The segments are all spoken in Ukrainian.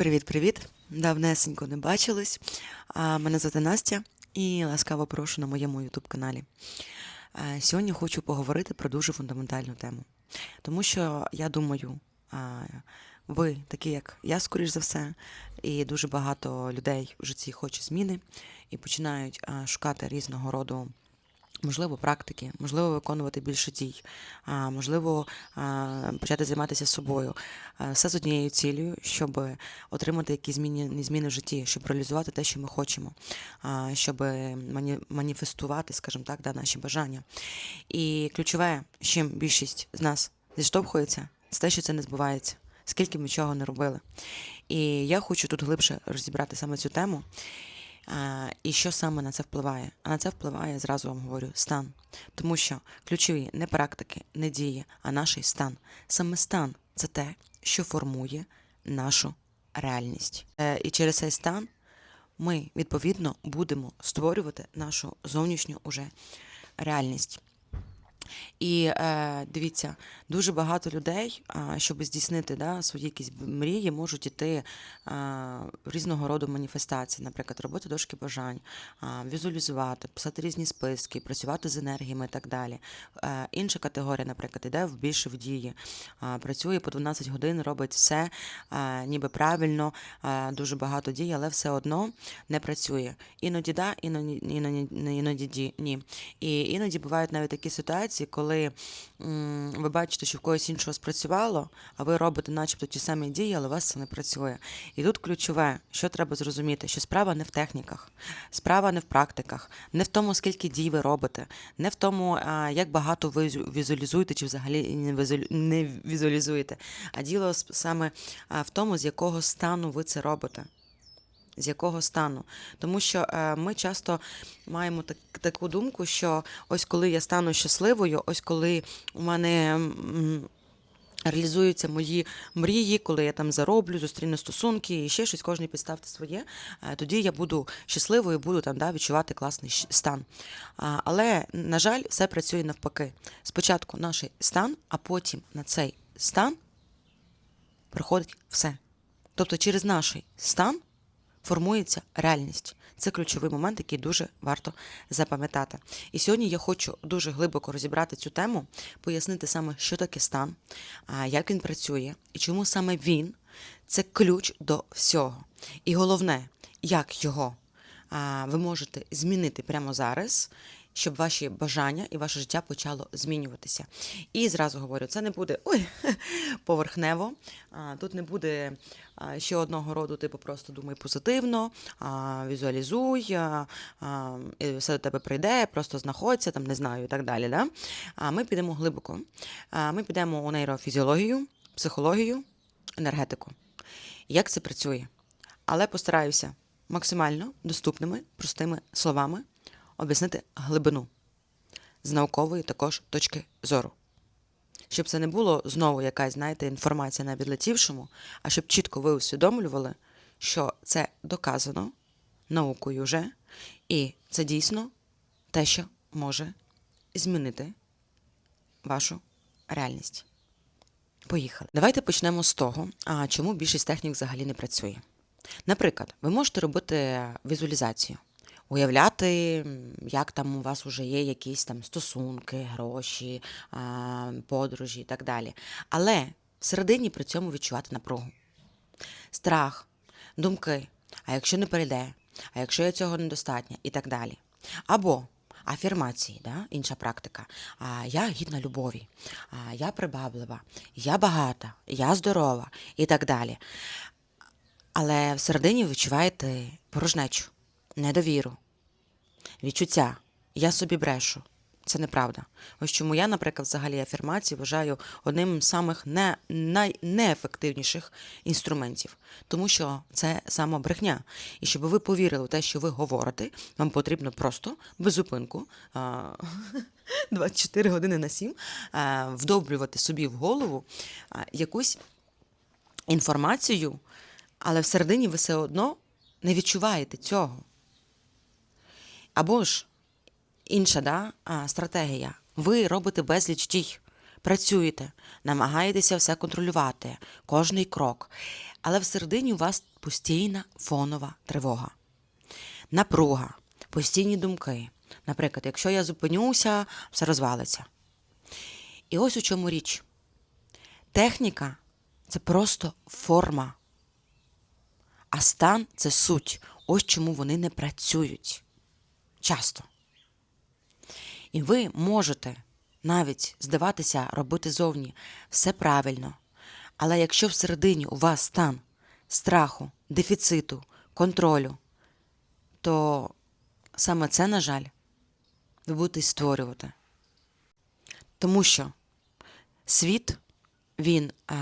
Привіт-привіт! Давнесенько не бачились. Мене звати Настя і ласкаво прошу на моєму ютуб каналі. Сьогодні хочу поговорити про дуже фундаментальну тему. Тому що я думаю, ви, такі як я, скоріш за все, і дуже багато людей в житті хоче зміни і починають шукати різного роду. Можливо, практики, можливо, виконувати більше дій, можливо, почати займатися собою. Все з однією цілею, щоб отримати якісь зміни, зміни в житті, щоб реалізувати те, що ми хочемо, щоб мані, маніфестувати, скажімо так, да, наші бажання. І ключове, чим більшість з нас зіштовхується, це те, що це не збувається, скільки ми чого не робили. І я хочу тут глибше розібрати саме цю тему. І що саме на це впливає? А на це впливає, зразу вам говорю, стан. Тому що ключові не практики, не дії, а наш стан. Саме стан це те, що формує нашу реальність. Е, І через цей стан ми відповідно будемо створювати нашу зовнішню уже реальність. І е, дивіться, дуже багато людей, щоб здійснити да, свої якісь мрії, можуть іти різного роду маніфестації, наприклад, робити дошки бажань, візуалізувати, писати різні списки, працювати з енергіями і так далі. Інша категорія, наприклад, іде в більше в дії, працює по 12 годин, робить все ніби правильно, дуже багато дій, але все одно не працює. Іноді да, іноді, іноді, іноді ді- ні. І іноді бувають навіть такі ситуації, коли ви бачите, що в когось іншого спрацювало, а ви робите начебто ті самі дії, але у вас це не працює. І тут ключове, що треба зрозуміти, що справа не в техніках, справа не в практиках, не в тому, скільки дій ви робите, не в тому, як багато ви візуалізуєте чи взагалі не візуалізуєте, а діло саме в тому, з якого стану ви це робите з якого стану. Тому що е, ми часто маємо так, таку думку, що ось коли я стану щасливою, ось коли у мене. Реалізуються мої мрії, коли я там зароблю, зустріну стосунки і ще щось, кожен підставте своє. е, Тоді я буду щасливою, буду там да, відчувати класний стан. Але, на жаль, все працює навпаки. Спочатку наш стан, а потім на цей стан приходить все. Тобто через наш стан формується реальність. Це ключовий момент, який дуже варто запам'ятати. І сьогодні я хочу дуже глибоко розібрати цю тему, пояснити саме, що таке стан, як він працює і чому саме він це ключ до всього. І головне, як його ви можете змінити прямо зараз. Щоб ваші бажання і ваше життя почало змінюватися. І зразу говорю, це не буде ой, поверхнево. Тут не буде ще одного роду, типу, просто думай позитивно, візуалізуй, і все до тебе прийде, просто знаходься, там не знаю і так далі. Да? Ми підемо глибоко. Ми підемо у нейрофізіологію, психологію, енергетику. Як це працює? Але постараюся максимально доступними, простими словами об'яснити глибину з наукової також точки зору. Щоб це не було знову якась, знаєте, інформація на відлетівшому, а щоб чітко ви усвідомлювали, що це доказано наукою вже, і це дійсно те, що може змінити вашу реальність. Поїхали. Давайте почнемо з того, чому більшість технік взагалі не працює. Наприклад, ви можете робити візуалізацію, уявляти, як там у вас вже є якісь там стосунки, гроші, подорожі і так далі. Але всередині при цьому відчувати напругу, страх, думки. А якщо не перейде, а якщо я цього недостатньо, і так далі. Або афірмації, да? інша практика. А, я гідна любові, а, я прибаблива, я багата, я здорова і так далі. Але всередині відчуваєте порожнечу, недовіру, відчуття. Я собі брешу. Це неправда. Ось чому я, наприклад, взагалі афірмації вважаю одним з самих не, най, неефективніших інструментів, тому що це сама брехня. І щоб ви повірили в те, що ви говорите, вам потрібно просто без зупинку а, 24 години на 7 а, вдобрювати собі в голову якусь інформацію, але всередині ви все одно не відчуваєте цього. Або ж інша да, стратегія. Ви робите безліч дій. працюєте, намагаєтеся все контролювати, кожний крок, але всередині у вас постійна фонова тривога, напруга, постійні думки. Наприклад, якщо я зупинюся, все розвалиться. І ось у чому річ. Техніка це просто форма, а стан це суть. Ось чому вони не працюють часто. І ви можете навіть здаватися робити зовні все правильно. Але якщо всередині у вас стан страху, дефіциту, контролю, то саме це, на жаль, ви будете створювати. Тому що світ він е,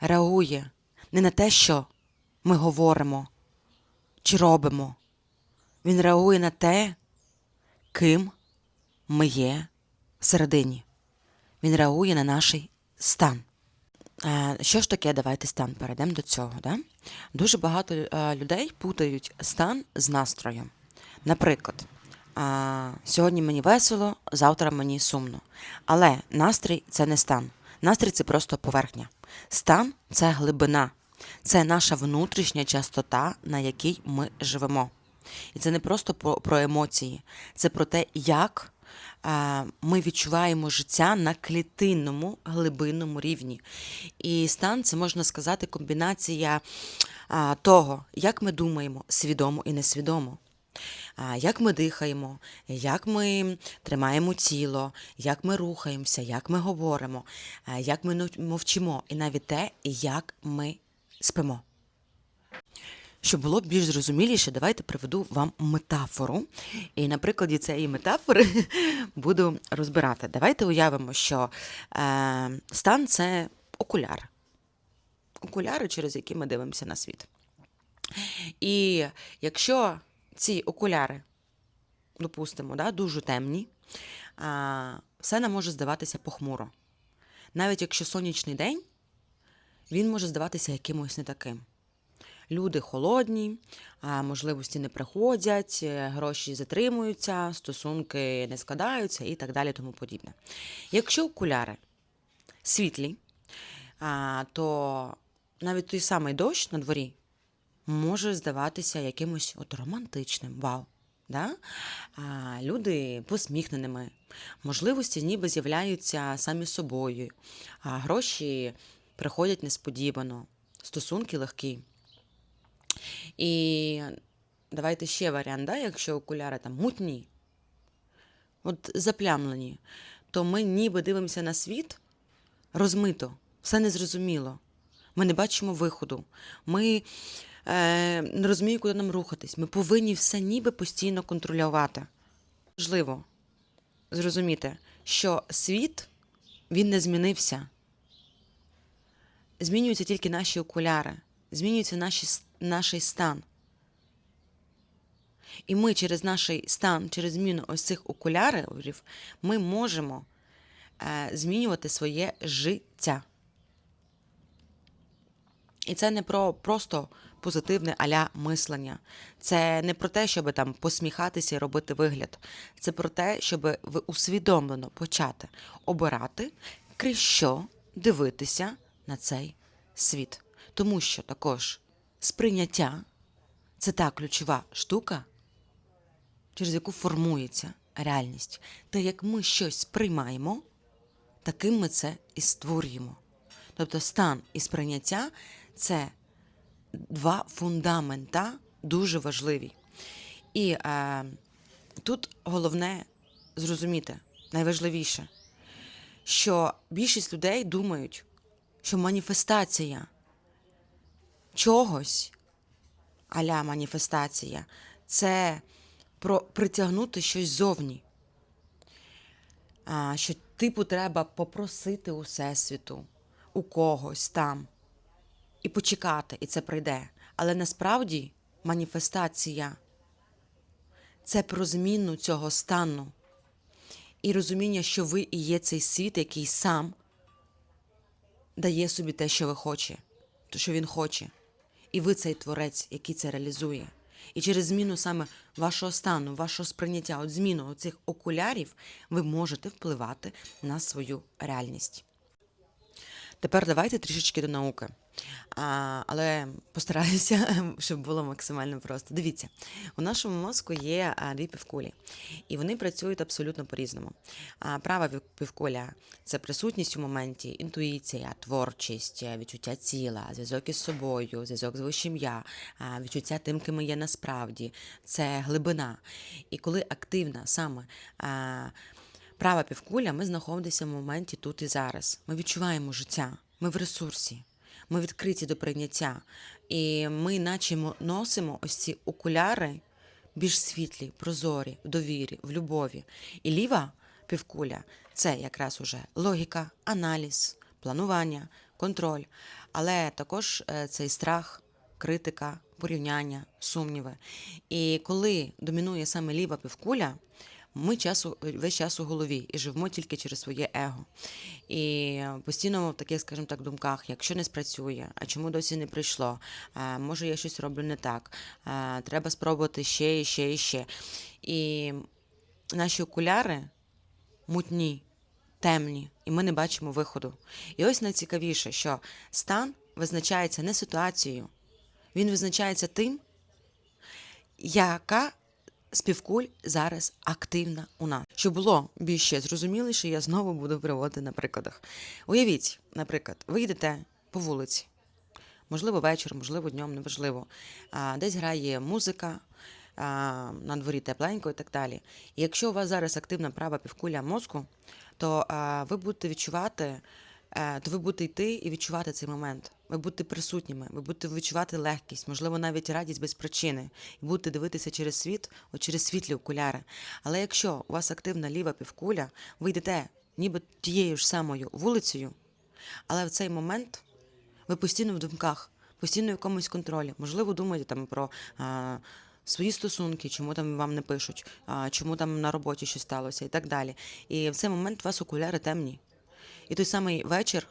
реагує не на те, що ми говоримо чи робимо. Він реагує на те, ким ми є всередині. Він реагує на наш стан. Е, Що ж таке, давайте стан перейдемо до цього. Да? Дуже багато е, людей путають стан з настроєм. Наприклад, сьогодні мені весело, завтра мені сумно. Але настрій це не стан. Настрій це просто поверхня. Стан це глибина, це наша внутрішня частота, на якій ми живемо. І це не просто про, про емоції, це про те, як а, ми відчуваємо життя на клітинному глибинному рівні. І стан це можна сказати комбінація а, того, як ми думаємо, свідомо і несвідомо. Як ми дихаємо, як ми тримаємо тіло, як ми рухаємося, як ми говоримо, як ми мовчимо, і навіть те, як ми спимо. Щоб було більш зрозуміліше, давайте приведу вам метафору. І на прикладі цієї метафори буду розбирати. Давайте уявимо, що е, стан це окуляр. Окуляри, через які ми дивимося на світ. І якщо ці окуляри, допустимо, да, дуже темні, а, все нам може здаватися похмуро. Навіть якщо сонячний день, він може здаватися якимось не таким. Люди холодні, можливості не приходять, е, гроші затримуються, стосунки не складаються і так далі, тому подібне. Якщо окуляри світлі, то навіть той самий дощ на дворі може здаватися якимось от романтичним. Вау! Да? А, люди посміхненими, можливості ніби з'являються самі собою, а гроші приходять несподівано, стосунки легкі. І давайте ще варіант, да? якщо окуляри там мутні, от заплямлені, то ми ніби дивимося на світ розмито, все незрозуміло. Ми не бачимо виходу. Ми е, не розуміємо, куди нам рухатись. Ми повинні все ніби постійно контролювати. Важливо зрозуміти, що світ він не змінився. Змінюються тільки наші окуляри, змінюється наші, с- наш стан. І ми через наш стан, через зміну ось цих окулярів, ми можемо е, змінювати своє життя. І це не про просто позитивне аля мислення. Це не про те, щоб там посміхатися і робити вигляд. Це про те, щоб ви усвідомлено почати обирати, крізь що дивитися на цей світ. Тому що також сприйняття це та ключова штука, через яку формується реальність. Те, як ми щось сприймаємо, таким ми це і створюємо. Тобто стан і сприйняття це два фундамента дуже важливі. І е, тут головне зрозуміти, найважливіше, що більшість людей думають, що маніфестація чогось, аля маніфестація, це про притягнути щось зовні. А, що типу треба попросити у всесвіту, у когось там, і почекати, і це прийде. Але насправді маніфестація це про зміну цього стану і розуміння, що ви і є цей світ, який сам дає собі те, що ви хоче, то що він хоче. І ви цей творець, який це реалізує. І через зміну саме вашого стану, вашого сприйняття, от зміну цих окулярів, ви можете впливати на свою реальність. Тепер давайте трішечки до науки. А, але постараюся, щоб було максимально просто. Дивіться, у нашому мозку є дві півкулі, і вони працюють абсолютно по-різному. А, права півкуля це присутність у моменті, інтуїція, творчість, відчуття тіла, зв'язок із собою, зв'язок з вищим я, відчуття тим, ким є насправді, це глибина. І коли активна саме. Права півкуля, ми знаходимося в моменті тут і зараз. Ми відчуваємо життя, ми в ресурсі, ми відкриті до прийняття. І ми, наче носимо ось ці окуляри більш світлі, прозорі, в довірі, в любові. І ліва півкуля це якраз уже логіка, аналіз, планування, контроль, але також е, цей страх, критика, порівняння, сумніви. І коли домінує саме ліва півкуля, ми часу, весь час у голові і живемо тільки через своє его. І постійно в таких, скажімо так, думках, якщо не спрацює, а чому досі не прийшло, а, може я щось роблю не так, а, треба спробувати ще і ще і ще. І наші окуляри мутні, темні, і ми не бачимо виходу. І ось найцікавіше, що стан визначається не ситуацією, він визначається тим, яка з півкуль зараз активна у нас. Щоб було більше зрозуміліше, я знову буду приводити на прикладах. Уявіть, наприклад, ви йдете по вулиці, можливо, вечір, можливо, днем, неважливо. Десь грає музика, на дворі тепленько і так далі. І якщо у вас зараз активна права півкуля мозку, то ви будете відчувати, то ви будете йти і відчувати цей момент. Ви будете присутніми, ви будете відчувати легкість, можливо, навіть радість без причини, і будете дивитися через світ, от через світлі окуляри. Але якщо у вас активна ліва півкуля, ви йдете ніби тією ж самою вулицею, але в цей момент ви постійно в думках, постійно в якомусь контролі. Можливо, думаєте там про а, свої стосунки, чому там вам не пишуть, чому там на роботі щось сталося і так далі. І в цей момент у вас окуляри темні. І той самий вечір,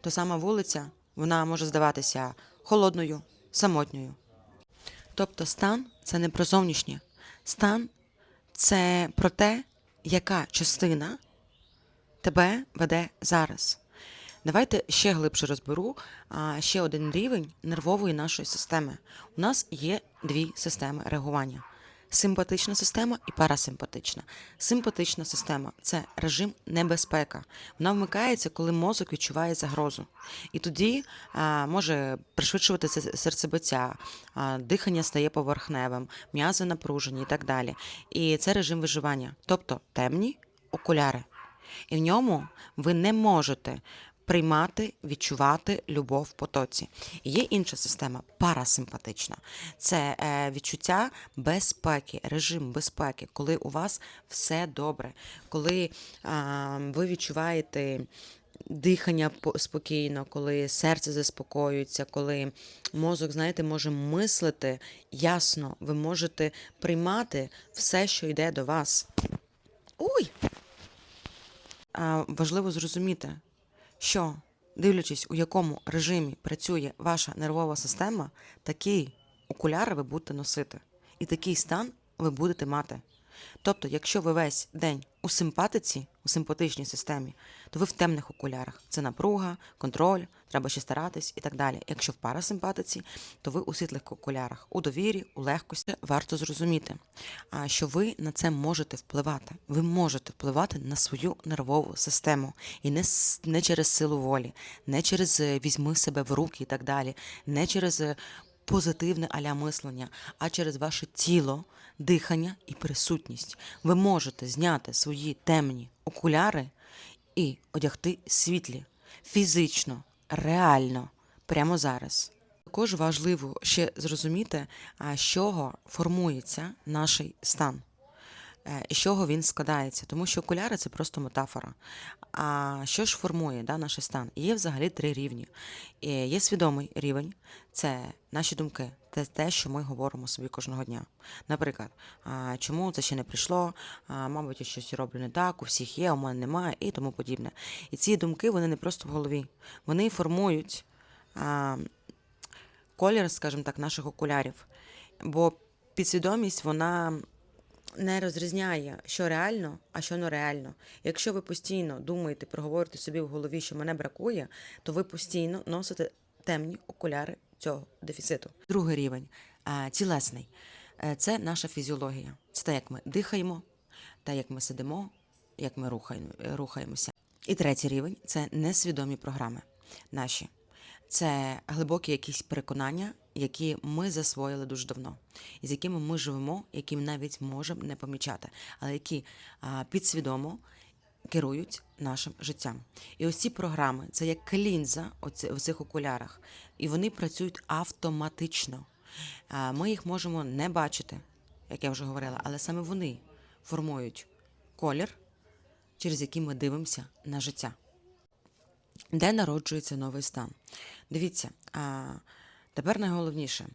та сама вулиця, вона може здаватися холодною, самотньою. Тобто стан це не про зовнішнє. Стан це про те, яка частина тебе веде зараз. Давайте ще глибше розберу а, ще один рівень нервової нашої системи. У нас є дві системи реагування: симпатична система і парасимпатична. Симпатична система це режим небезпека. Вона вмикається, коли мозок відчуває загрозу. І тоді а, може пришвидшуватися серцебиття, а, дихання стає поверхневим, м'язи напружені і так далі. І це режим виживання, тобто темні окуляри. І в ньому ви не можете приймати, відчувати любов в потоці. Є інша система парасимпатична. Це е, відчуття безпеки, режим безпеки, коли у вас все добре, коли ви відчуваєте. Дихання спокійно, коли серце заспокоюється, коли мозок, знаєте, може мислити ясно, ви можете приймати все, що йде до вас. Ой! Важливо зрозуміти, що, дивлячись, у якому режимі працює ваша нервова система, такі окуляри ви будете носити. І такий стан ви будете мати. Тобто, якщо ви весь день у симпатиці, у симпатичній системі, то ви в темних окулярах. Це напруга, контроль, треба ще старатись і так далі. Якщо в парасимпатиці, то ви у світлих окулярах, у довірі, у легкості. Варто зрозуміти, що ви на це можете впливати. Ви можете впливати на свою нервову систему. І не, не через силу волі, не через е, візьми себе в руки і так далі, не через е, позитивне аля мислення, а через ваше тіло, дихання і присутність. Ви можете зняти свої темні окуляри і одягти світлі фізично, реально, прямо зараз. Також важливо ще зрозуміти, з чого формується наш стан. Е, з чого він складається, тому що окуляри це просто метафора. А що ж формує да, наш стан? Є взагалі три рівні. Є свідомий рівень, це наші думки, це те, що ми говоримо собі кожного дня. Наприклад, чому це ще не прийшло, мабуть, я щось роблю не так, у всіх є, у мене немає, і тому подібне. І ці думки вони не просто в голові, вони формують колір, скажімо так, наших окулярів. Бо підсвідомість вона не розрізняє, що реально, а що нереально. Якщо ви постійно думаєте, проговорите собі в голові, що мене бракує, то ви постійно носите темні окуляри цього дефіциту. Другий рівень а, тілесний Е, це наша фізіологія. Це те, як ми дихаємо, те, як ми сидимо, як ми рухаємо, е, рухаємося. І третій рівень це несвідомі програми наші. Це глибокі якісь переконання, які ми засвоїли дуже давно, і з якими ми живемо, які навіть можемо не помічати, але які підсвідомо керують нашим життям. І ось ці програми це як лінза в цих окулярах, і вони працюють автоматично. Ми їх можемо не бачити, як я вже говорила, але саме вони формують колір, через який ми дивимося на життя де народжується новий стан. Дивіться, а тепер найголовніше: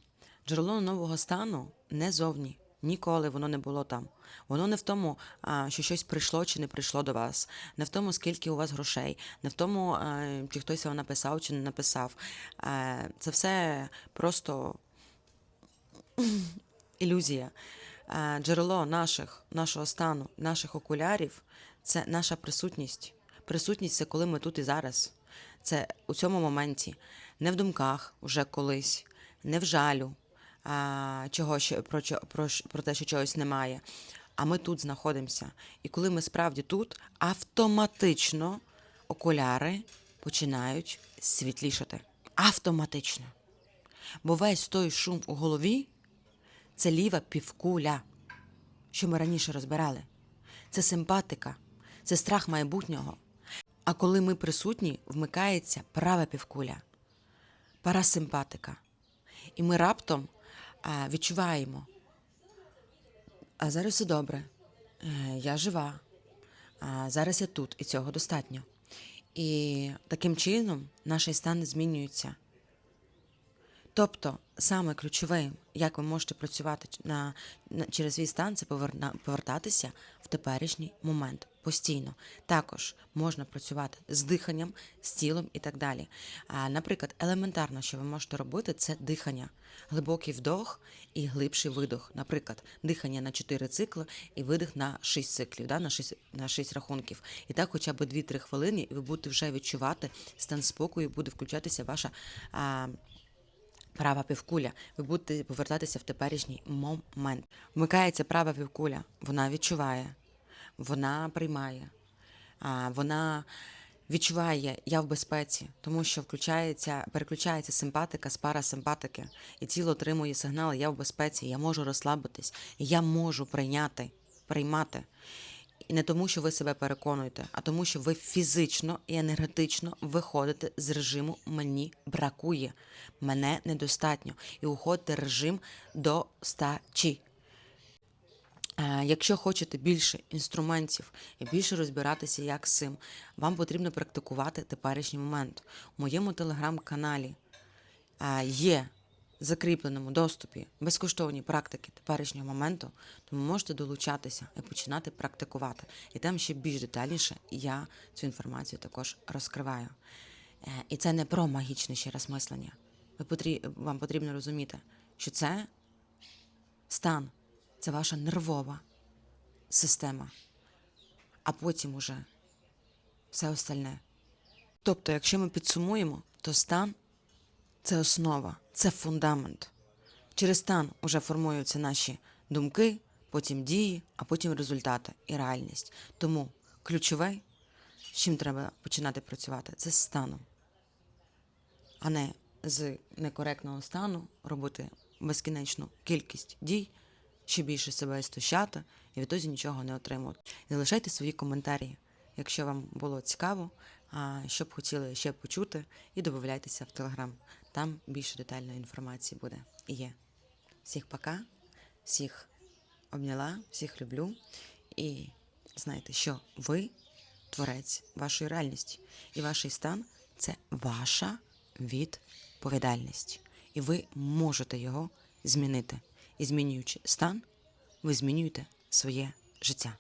джерело нового стану не зовні. Ніколи воно не було там. Воно не в тому, що щось прийшло чи не прийшло до вас, не в тому, скільки у вас грошей, не в тому, чи хтось вам написав чи не написав. Це все просто ілюзія. Джерело наших, нашого стану, наших окулярів це наша присутність. Присутність це коли ми тут і зараз. Це у цьому моменті, не в думках уже колись, не в жалю а, чого про, про, про те, що чогось немає. А ми тут знаходимося. І коли ми справді тут, автоматично окуляри починають світлішати. Автоматично. Бо весь той шум у голові це ліва півкуля, що ми раніше розбирали. Це симпатика, це страх майбутнього. А коли ми присутні, вмикається права півкуля, парасимпатика. І ми раптом відчуваємо, а зараз все добре, е, я жива, а зараз я тут, і цього достатньо. І таким чином наш стан змінюється. Тобто, саме ключове, як ви можете працювати на, на через свій стан, це повертатися в теперішній момент постійно. Також можна працювати з диханням, з тілом і так далі. Наприклад, елементарно, що ви можете робити, це дихання, глибокий вдох і глибший видох. Наприклад, дихання на 4 цикли і видих на 6 циклів, да, на 6, на 6 рахунків. І так, хоча б 2-3 хвилини, і ви будете вже відчувати стан спокою, буде включатися ваша. А, Права півкуля, ви будете повертатися в теперішній момент. Вмикається права півкуля, вона відчуває, вона приймає, вона відчуває я в безпеці, тому що включається, переключається симпатика з парасимпатики, і тіло отримує сигнал Я в безпеці, я можу розслабитись, я можу прийняти, приймати. І не тому, що ви себе переконуєте, а тому, що ви фізично і енергетично виходите з режиму мені бракує, мене недостатньо, і уходите режим достачі. Е, Якщо хочете більше інструментів і більше розбиратися, як з цим, вам потрібно практикувати теперішній момент. У моєму телеграм-каналі е, є в закріпленому доступі безкоштовні практики теперішнього моменту, тому можете долучатися і починати практикувати. І там ще більш детальніше я цю інформацію також розкриваю. Е, І це не про магічне ще раз мислення. Вам потрібно розуміти, що це стан, це ваша нервова система, а потім уже все остальне. Тобто, якщо ми підсумуємо, то стан це основа, це фундамент. Через стан уже формуються наші думки, потім дії, а потім результати і реальність. Тому ключове, з чим треба починати працювати, це з станом, а не з некоректного стану робити безкінечну кількість дій, ще більше себе стощати і відтоді нічого не отримувати. І залишайте свої коментарі, якщо вам було цікаво, а що б хотіли ще почути, і додавайтеся в телеграм. Там більше детальної інформації буде і є. Всіх пока, всіх обняла, всіх люблю. І знайте, що ви творець вашої реальності, і ваш стан це ваша відповідальність. І ви можете його змінити. І змінюючи стан, ви змінюєте своє життя.